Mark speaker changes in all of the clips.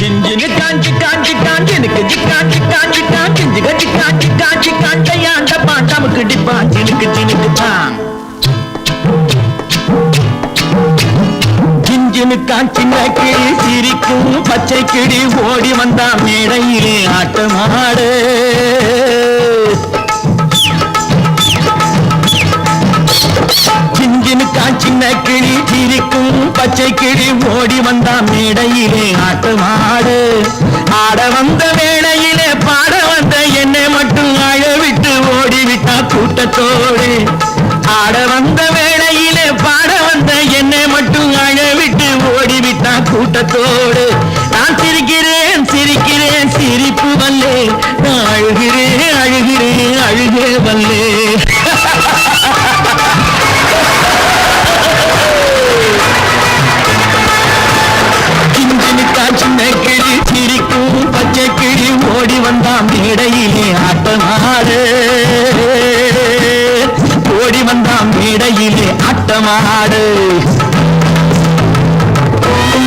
Speaker 1: சிஞ்சினு காஞ்சி காஞ்சி காஞ்சி எனக்கு ஜிக்காஞ்சி காஞ்சி காஞ்சி ஜிகஜி காஞ்சி காஞ்சி காஞ்சையாண்ட பாண்டாமுக்கு டிப்பான் சினுக்கு சினுக்கு தான் சிஞ்சினு காஞ்சின கிளி சிரிக்கும் பச்சை கிளி ஓடி வந்தான் மேடையிலே ஆட்டமாடு. சின்ன கிளி சிரிக்கும் பச்சை கிளி ஓடி வந்தா மேடையிலே ஆட்டு மாடு ஆட வந்த வேளையிலே பாட வந்த என்னை மட்டும் அழவிட்டு ஓடிவிட்டா கூட்டத்தோடு. ஆட வந்த வேளையிலே பாட வந்த என்னை மட்டும் அழவிட்டு ஓடிவிட்டா கூட்டத்தோடு. நான் சிரிக்கிறேன் சிரிக்கிறேன் சிரிப்பு வல்லே. நான் அழுகிறேன் அழுகிறேன் அழுகே வல்லே. ஓடி வந்தான் மேடையிலே ஆட்டமாடு. துன்பம்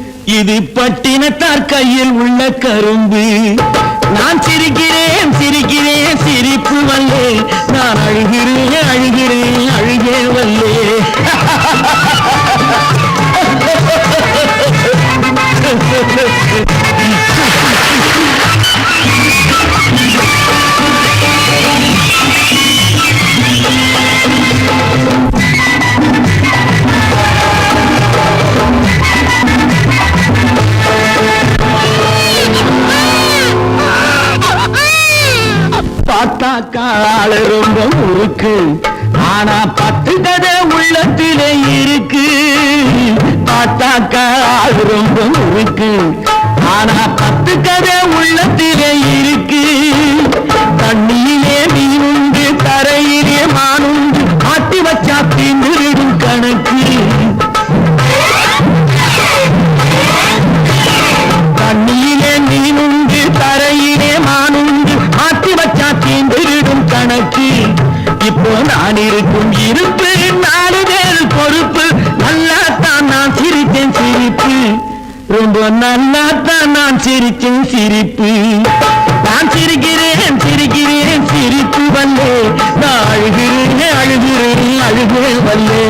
Speaker 1: இது பட்டினத்தார் கையில் உள்ள கரும்பு. நான் சிரிக்கிறேன் சிரிக்கிறேன் சிரிப்பு வல்லே நான் பார்த்தா ஆளு ரொம்ப முறுக்கு ஆனா பத்து கதை உள்ளத்திலே இருக்கு. பார்த்தாக்கா ஆளு ரொம்ப இருப்பு நாலு பேர் பொறுப்பு. நல்லா தான் நான் சிரித்தேன் சிரிப்பு. ரொம்ப நல்லா தான் நான் சிரித்தேன் சிரிப்பு. நான் சிரிக்கிறேன் சிரிக்கிறேன் சிரிப்பு வல்லே. நான் அழுகிறேன் அழுகிறேன் அழுகிறேன் வல்லே.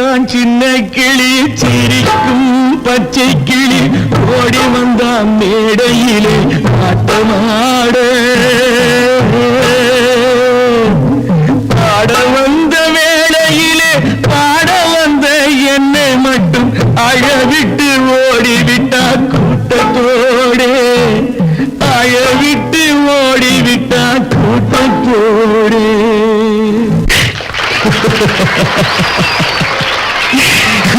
Speaker 1: வந்தான் சின்ன கிளி சிரிக்கும் பச்சை கிளி. ஓடி வந்தான் மேடையிலே ஆட்டமாட. பாட வந்த வேளையிலே பாட வந்த என்னை மட்டும் அழவிட்டு ஓடிவிட்டா கூட்டத்தோடே. அழவிட்டு ஓடிவிட்டா கூட்டத்தோடே. Ha ha ha ha ha!